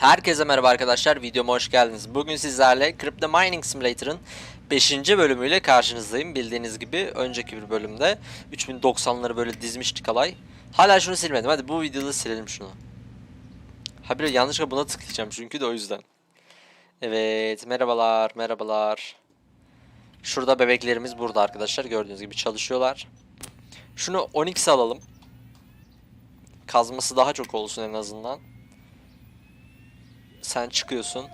Herkese merhaba arkadaşlar, videoma hoş geldiniz. Bugün sizlerle Crypto Mining Simulator'ın 5. bölümüyle karşınızdayım. Bildiğiniz gibi önceki bir bölümde 3090'ları böyle dizmiştik alay. Hala şunu silmedim, hadi bu videoda silelim şunu. Ha bir yanlışlıkla buna tıklayacağım çünkü de o yüzden. Evet, merhabalar, merhabalar. Şurada bebeklerimiz burada arkadaşlar, gördüğünüz gibi çalışıyorlar. Şunu 12 alalım. Kazması daha çok olsun en azından sen çıkıyorsun.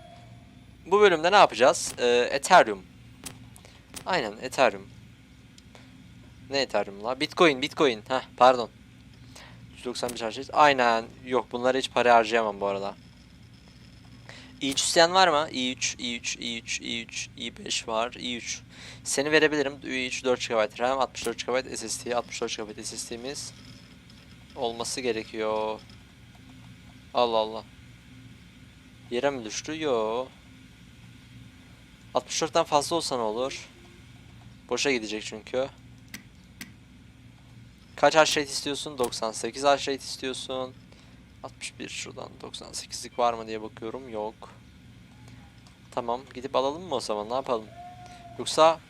Bu bölümde ne yapacağız? Ee, Ethereum. Aynen Ethereum. Ne Ethereum la? Bitcoin, Bitcoin. Heh, pardon. 191 harcayız. Aynen. Yok bunlara hiç para harcayamam bu arada. i3 isteyen var mı? i3, i3, i3, i3, i5 var. i3. Seni verebilirim. i3 4 GB RAM, 64 GB SSD, 64 GB SSD'miz olması gerekiyor. Allah Allah. Yere mi düştü? Yo. 64'ten fazla olsa ne olur? Boşa gidecek çünkü. Kaç rate istiyorsun? 98 hash rate istiyorsun. 61 şuradan 98'lik var mı diye bakıyorum. Yok. Tamam. Gidip alalım mı o zaman? Ne yapalım? Yoksa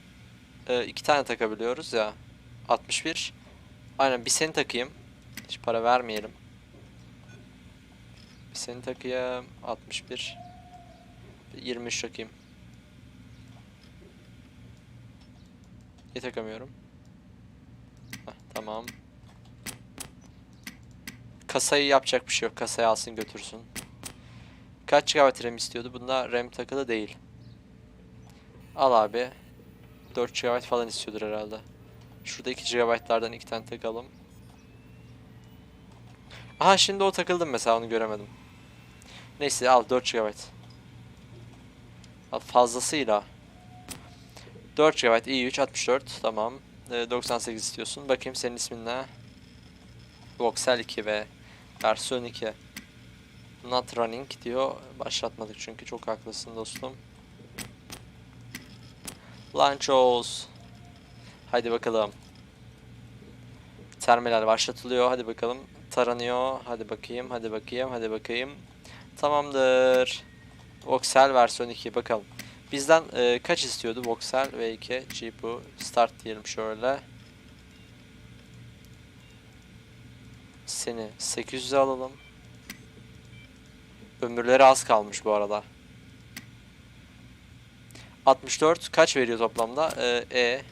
e, iki tane takabiliyoruz ya. 61. Aynen bir seni takayım. Hiç para vermeyelim. Seni takayım. 61. Bir 23 takayım. Niye takamıyorum? Heh, tamam. Kasayı yapacak bir şey yok. Kasayı alsın götürsün. Kaç GB RAM istiyordu? Bunda RAM takılı değil. Al abi. 4 GB falan istiyordur herhalde. Şurada 2 GB'lardan 2 tane takalım. Aha şimdi o takıldım mesela onu göremedim. Neyse al 4 GB. Al fazlasıyla. 4 GB i3 64 tamam. Ee, 98 istiyorsun. Bakayım senin ismin ne? Voxel 2 ve versiyon 2. Not running diyor. Başlatmadık çünkü çok haklısın dostum. Lanchos. Haydi bakalım. Terminal başlatılıyor. Hadi bakalım. Taranıyor. Hadi bakayım. Hadi bakayım. Hadi bakayım. Tamamdır. Voxel versiyon 2 bakalım. Bizden e, kaç istiyordu Voxel V2 GPU start diyelim şöyle. Seni 800'e alalım. Ömürleri az kalmış bu arada. 64 kaç veriyor toplamda? E, e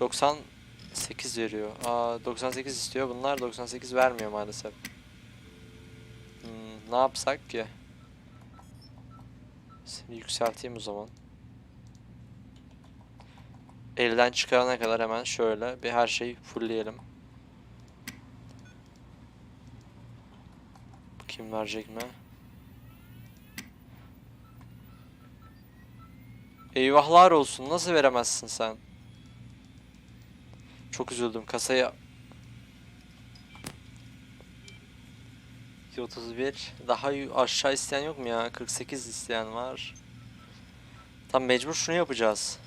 98 veriyor. Aa 98 istiyor. Bunlar 98 vermiyor maalesef. Ne yapsak ki? Seni yükselteyim o zaman. Elden çıkarana kadar hemen şöyle bir her şeyi fullleyelim. Bakayım verecek mi? Eyvahlar olsun. Nasıl veremezsin sen? Çok üzüldüm. Kasayı 31. Daha aşağı isteyen yok mu ya? 48 isteyen var. Tam mecbur şunu yapacağız.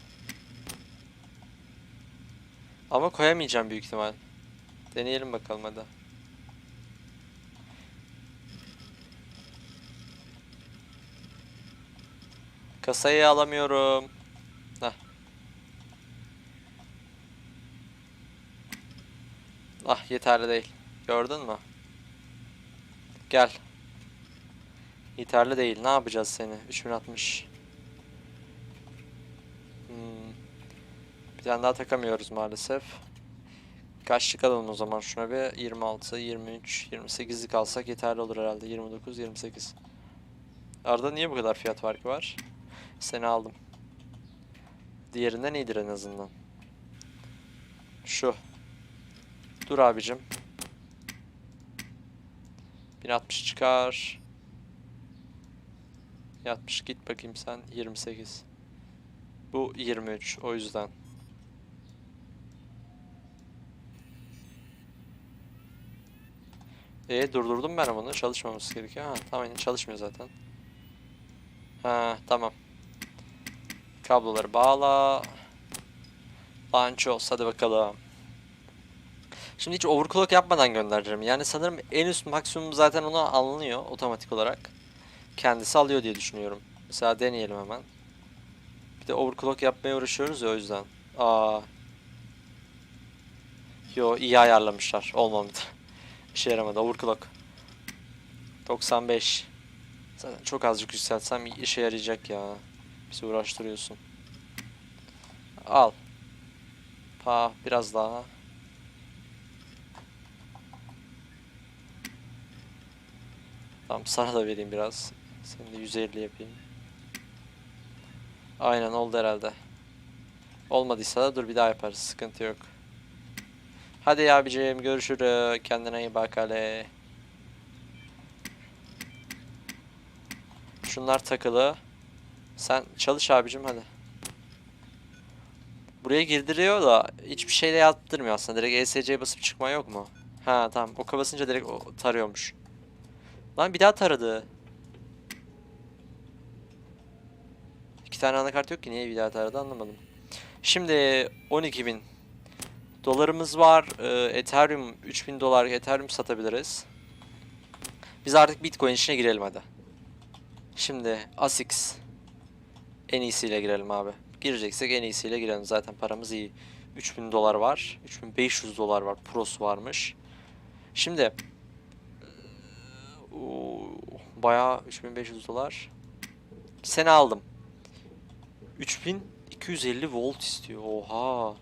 Ama koyamayacağım büyük ihtimal. Deneyelim bakalım hadi. Kasayı alamıyorum. Heh. Ah yeterli değil. Gördün mü? Gel. Yeterli değil. Ne yapacağız seni? 3060. Hmm. Bir tane daha takamıyoruz maalesef. Kaçlık alalım o zaman şuna bir 26, 23, 28'lik alsak yeterli olur herhalde. 29, 28. Arada niye bu kadar fiyat farkı var? Seni aldım. Diğerinden iyidir en azından. Şu. Dur abicim. 1060 çıkar. 60 git bakayım sen 28. Bu 23 o yüzden. E durdurdum ben bunu çalışmaması gerekiyor. Ha tamam çalışmıyor zaten. Ha tamam. Kabloları bağla. Launch olsa hadi bakalım. Şimdi hiç overclock yapmadan göndereceğim. Yani sanırım en üst maksimum zaten ona alınıyor otomatik olarak. Kendisi alıyor diye düşünüyorum. Mesela deneyelim hemen. Bir de overclock yapmaya uğraşıyoruz ya o yüzden. Aa. Yo iyi ayarlamışlar. Olmadı. İşe yaramadı. Overclock. 95. Zaten çok azıcık yükseltsem işe yarayacak ya. Bizi uğraştırıyorsun. Al. Pa biraz daha. Tamam sana da vereyim biraz. Seni de 150 yapayım. Aynen oldu herhalde. Olmadıysa da dur bir daha yaparız. Sıkıntı yok. Hadi abicim görüşürüz. Kendine iyi bak hele. Şunlar takılı. Sen çalış abicim hadi. Buraya girdiriyor da hiçbir şey de yaptırmıyor aslında. Direkt ESC'ye basıp çıkma yok mu? Ha tamam. O basınca direkt tarıyormuş. Lan bir daha taradı. İki tane anakart yok ki niye bir daha taradı anlamadım. Şimdi 12.000 dolarımız var. Ee, Ethereum 3000 dolar Ethereum satabiliriz. Biz artık Bitcoin işine girelim hadi. Şimdi ASICS en iyisiyle girelim abi. Gireceksek en iyisiyle girelim. Zaten paramız iyi. 3000 dolar var. 3500 dolar var. Pros varmış. Şimdi Oo, bayağı 3500 dolar. Seni aldım. 3250 volt istiyor. Oha.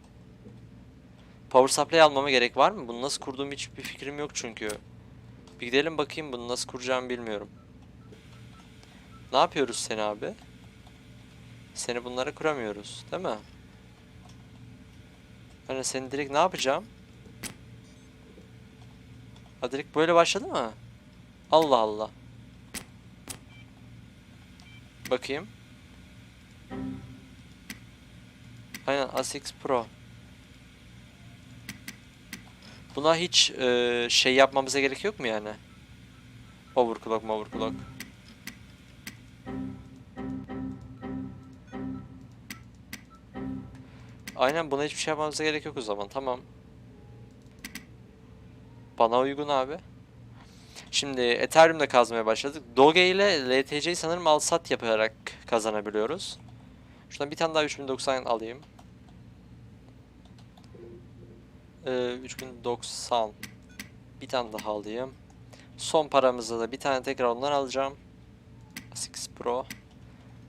Power supply almama gerek var mı? Bunu nasıl kurduğum hiçbir fikrim yok çünkü. Bir gidelim bakayım bunu nasıl kuracağımı bilmiyorum. Ne yapıyoruz seni abi? Seni bunlara kuramıyoruz, değil mi? Hani seni direkt ne yapacağım? Ha direkt böyle başladı mı? Allah Allah. Bakayım. Aynen A6 Pro. Buna hiç e, şey yapmamıza gerek yok mu yani? Overclock, overclock. Aynen buna hiçbir şey yapmamıza gerek yok o zaman. Tamam. Bana uygun abi. Şimdi Ethereum'da kazmaya başladık. Doge ile LTC'yi sanırım al sat yaparak kazanabiliyoruz. Şuradan bir tane daha 3090 alayım. Ee, 3090 bir tane daha alayım. Son paramızda da bir tane tekrar ondan alacağım. 6 Pro.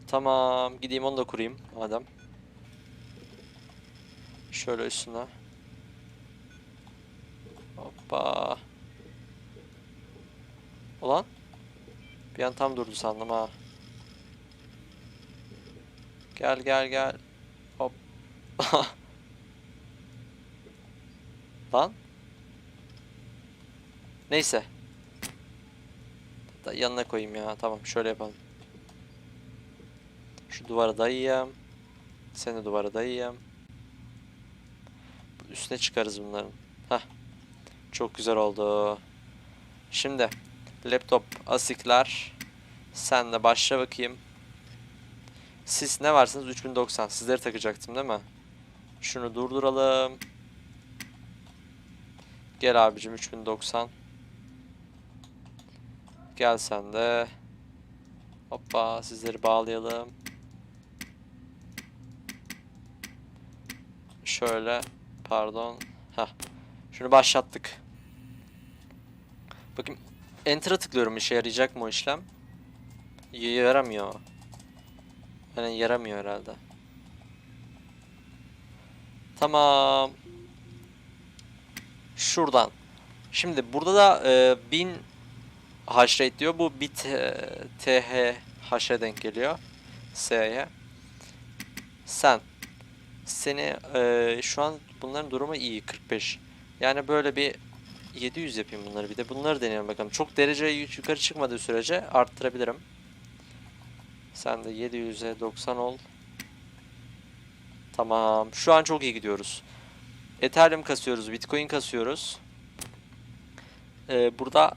Tamam, gideyim onu da kurayım madem. Şöyle üstüne. Hoppa. Ulan. Bir an tam durdu sandım ha. Gel gel gel. Hop. Lan. Neyse. Yanına koyayım ya. Tamam şöyle yapalım. Şu duvara dayayayım. Seni duvara dayayayım. Üstüne çıkarız bunların. Hah. Çok güzel oldu. Şimdi laptop asikler. Sen de başla bakayım. Siz ne varsınız? 3090. Sizleri takacaktım değil mi? Şunu durduralım. Gel abicim 3090. Gel sen de. Hoppa sizleri bağlayalım. Şöyle pardon. Heh. Şunu başlattık. Bakayım Enter'a tıklıyorum işe yarayacak mı o işlem? Y- Yaramıyor. Yani yaramıyor herhalde. Tamam. Şuradan. Şimdi burada da e, 1000 hash rate diyor. Bu bit e, TH hash'e denk geliyor. S'ye. Sen. Seni e, şu an bunların durumu iyi 45. Yani böyle bir 700 yapayım bunları bir de. Bunları deneyelim bakalım. Çok derece yukarı çıkmadığı sürece arttırabilirim. Sen de 700'e 90 ol. Tamam. Şu an çok iyi gidiyoruz. Ethereum kasıyoruz. Bitcoin kasıyoruz. Ee, burada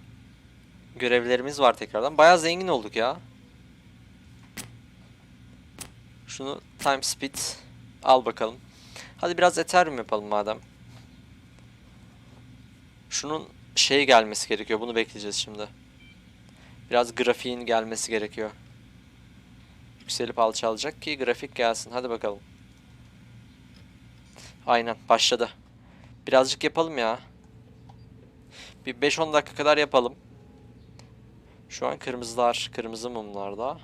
görevlerimiz var tekrardan. Bayağı zengin olduk ya. Şunu time speed al bakalım. Hadi biraz Ethereum yapalım madem. Şunun şey gelmesi gerekiyor. Bunu bekleyeceğiz şimdi. Biraz grafiğin gelmesi gerekiyor. Yükselip alçalacak ki grafik gelsin. Hadi bakalım. Aynen başladı. Birazcık yapalım ya. Bir 5-10 dakika kadar yapalım. Şu an kırmızılar, kırmızı mumlarda.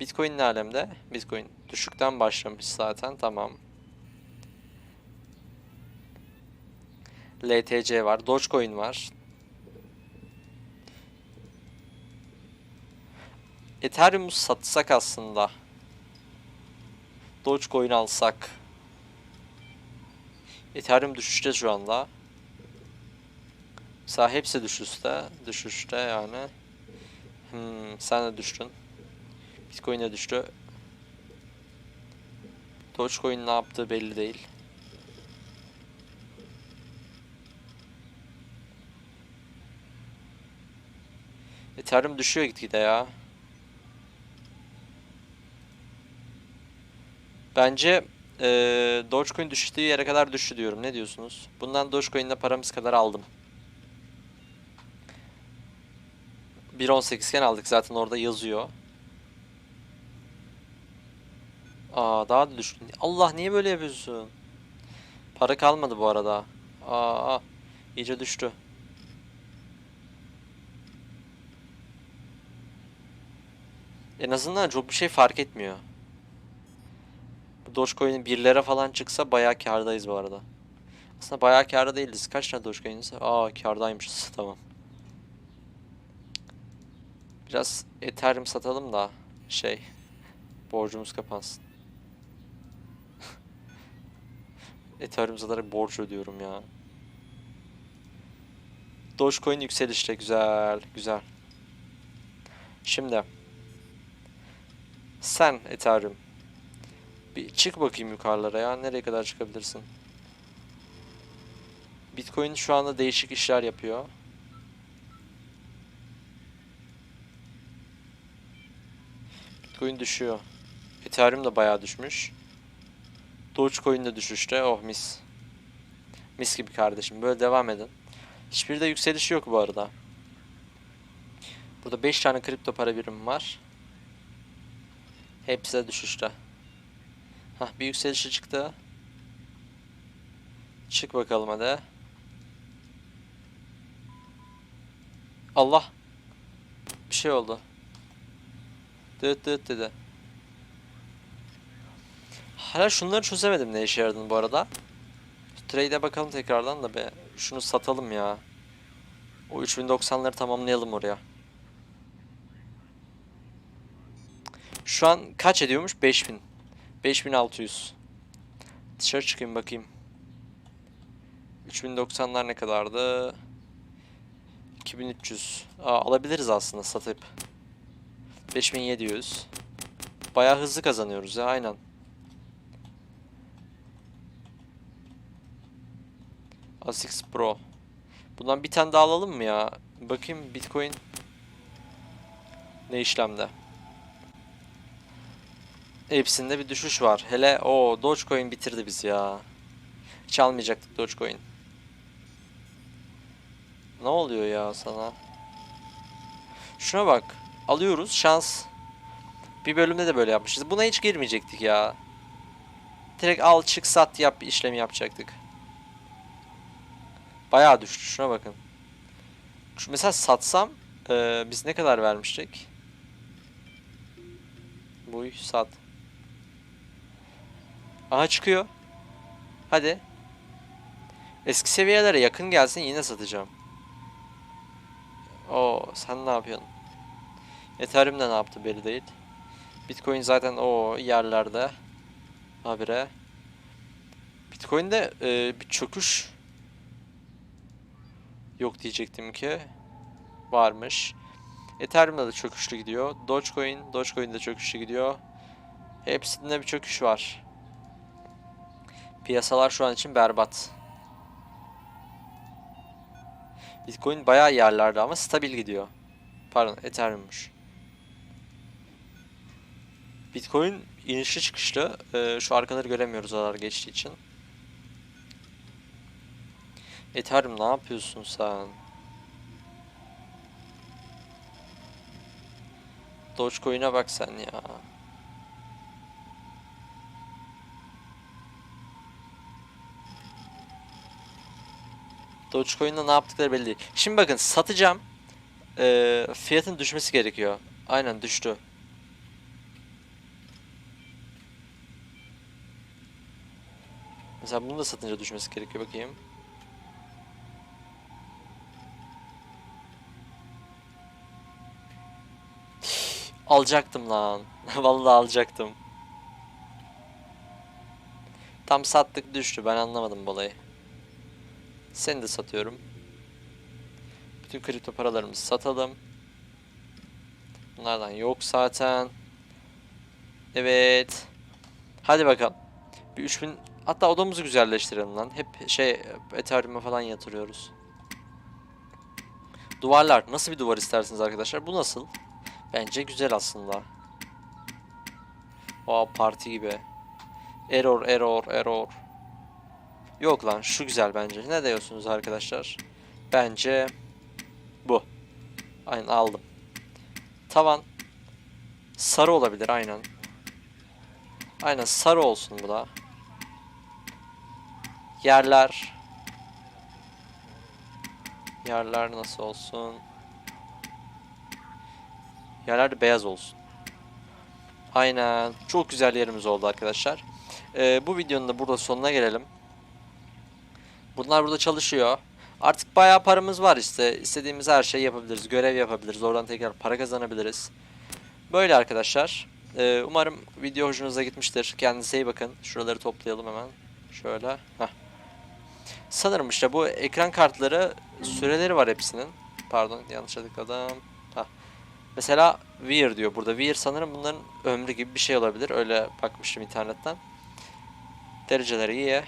Bitcoin ne alemde? Bitcoin düşükten başlamış zaten. Tamam. LTC var. Dogecoin var. Ethereum satsak aslında. Dogecoin alsak. Ethereum düşüşte şu anda. Mesela hepsi düşüşte. Düşüşte yani. Hmm, sen de düştün. Bitcoin de düştü. Dogecoin ne yaptığı belli değil. Ethereum düşüyor gitgide ya. Bence eee Dogecoin düştüğü yere kadar düştü diyorum. Ne diyorsunuz? Bundan Dogecoin'le paramız kadar aldım. 1.18 iken aldık zaten orada yazıyor. Aa daha da düştü. Allah niye böyle yapıyorsun? Para kalmadı bu arada. Aa iyice düştü. En azından çok bir şey fark etmiyor. Bu Dogecoin'in 1 lira falan çıksa bayağı kârdayız bu arada. Aslında bayağı kârda değiliz. Kaç tane Dogecoin'imiz? Aa kârdaymışız. Tamam. Biraz Ethereum satalım da şey borcumuz kapansın. Ethereum satarak borç ödüyorum ya. Dogecoin yükselişte güzel güzel. Şimdi sen Ethereum bir çık bakayım yukarılara ya. Nereye kadar çıkabilirsin? Bitcoin şu anda değişik işler yapıyor. Bitcoin düşüyor. Ethereum da bayağı düşmüş. Dogecoin de düşüşte. Oh mis. Mis gibi kardeşim. Böyle devam edin. Hiçbir de yükseliş yok bu arada. Burada 5 tane kripto para birimi var. Hepsi de düşüşte. Hah bir yükselişi çıktı. Çık bakalım hadi. Allah. Bir şey oldu. Dıt dıt dedi. Hala şunları çözemedim ne işe yaradığını bu arada. Trade'e bakalım tekrardan da be. Şunu satalım ya. O 3090'ları tamamlayalım oraya. Şu an kaç ediyormuş? 5000. 5600. Dışarı çıkayım bakayım. 3090'lar ne kadardı? 2300. Aa, alabiliriz aslında satıp. 5700. Bayağı hızlı kazanıyoruz ya aynen. ASICS Pro. Bundan bir tane daha alalım mı ya? Bakayım Bitcoin ne işlemde? Hepsinde bir düşüş var. Hele o Dogecoin bitirdi bizi ya. Hiç almayacaktık Dogecoin. Ne oluyor ya sana? Şuna bak. Alıyoruz şans. Bir bölümde de böyle yapmışız. Buna hiç girmeyecektik ya. Direkt al çık sat yap işlemi yapacaktık. Bayağı düştü. Şuna bakın. Şu mesela satsam eee, biz ne kadar vermiştik? Buy sat. Aha çıkıyor. Hadi. Eski seviyelere yakın gelsin yine satacağım. Oo sen ne yapıyorsun? Ethereum de ne yaptı belli değil. Bitcoin zaten o yerlerde. Habire. Bitcoin'de e, bir çöküş yok diyecektim ki. Varmış. Ethereum'da da çöküşlü gidiyor. Dogecoin, Dogecoin'de çöküşlü gidiyor. Hepsinde bir çöküş var. Piyasalar şu an için berbat. Bitcoin bayağı yerlerde ama stabil gidiyor. Pardon, Ethereum'muş. Bitcoin inişli çıkışlı. Ee, şu arkaları göremiyoruz aralar geçtiği için. Ethereum ne yapıyorsun sen? Dogecoin'e bak sen ya. Dogecoin'de ne yaptıkları belli değil. Şimdi bakın satacağım. Ee, fiyatın düşmesi gerekiyor. Aynen düştü. Mesela bunu da satınca düşmesi gerekiyor bakayım. Alacaktım lan. Vallahi alacaktım. Tam sattık düştü. Ben anlamadım bu olayı. Seni de satıyorum. Bütün kripto paralarımızı satalım. Bunlardan yok zaten. Evet. Hadi bakalım. Bir 3000 hatta odamızı güzelleştirelim lan. Hep şey Ethereum'a falan yatırıyoruz. Duvarlar. Nasıl bir duvar istersiniz arkadaşlar? Bu nasıl? Bence güzel aslında. Aa parti gibi. Error, error, error. Yok lan şu güzel bence. Ne diyorsunuz arkadaşlar? Bence bu. Aynen aldım. Tavan sarı olabilir aynen. Aynen sarı olsun bu da. Yerler Yerler nasıl olsun? Yerler de beyaz olsun. Aynen. Çok güzel yerimiz oldu arkadaşlar. Ee, bu videonun da burada sonuna gelelim. Bunlar burada çalışıyor. Artık bayağı paramız var işte. İstediğimiz her şeyi yapabiliriz. Görev yapabiliriz. Oradan tekrar para kazanabiliriz. Böyle arkadaşlar. Ee, umarım video hoşunuza gitmiştir. Kendinize iyi bakın. Şuraları toplayalım hemen. Şöyle. Heh. Sanırım işte bu ekran kartları süreleri var hepsinin. Pardon yanlış tıkladım. Heh. Mesela Weir diyor burada. Weir sanırım bunların ömrü gibi bir şey olabilir. Öyle bakmıştım internetten. Dereceleri iyi.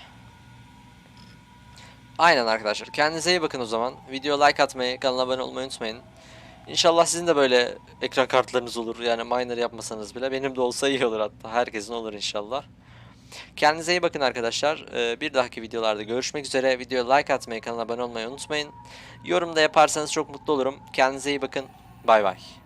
Aynen arkadaşlar. Kendinize iyi bakın o zaman. Video like atmayı, kanala abone olmayı unutmayın. İnşallah sizin de böyle ekran kartlarınız olur. Yani miner yapmasanız bile. Benim de olsa iyi olur hatta. Herkesin olur inşallah. Kendinize iyi bakın arkadaşlar. Ee, Bir dahaki videolarda görüşmek üzere. Videoya like atmayı, kanala abone olmayı unutmayın. Yorum da yaparsanız çok mutlu olurum. Kendinize iyi bakın. Bay bay.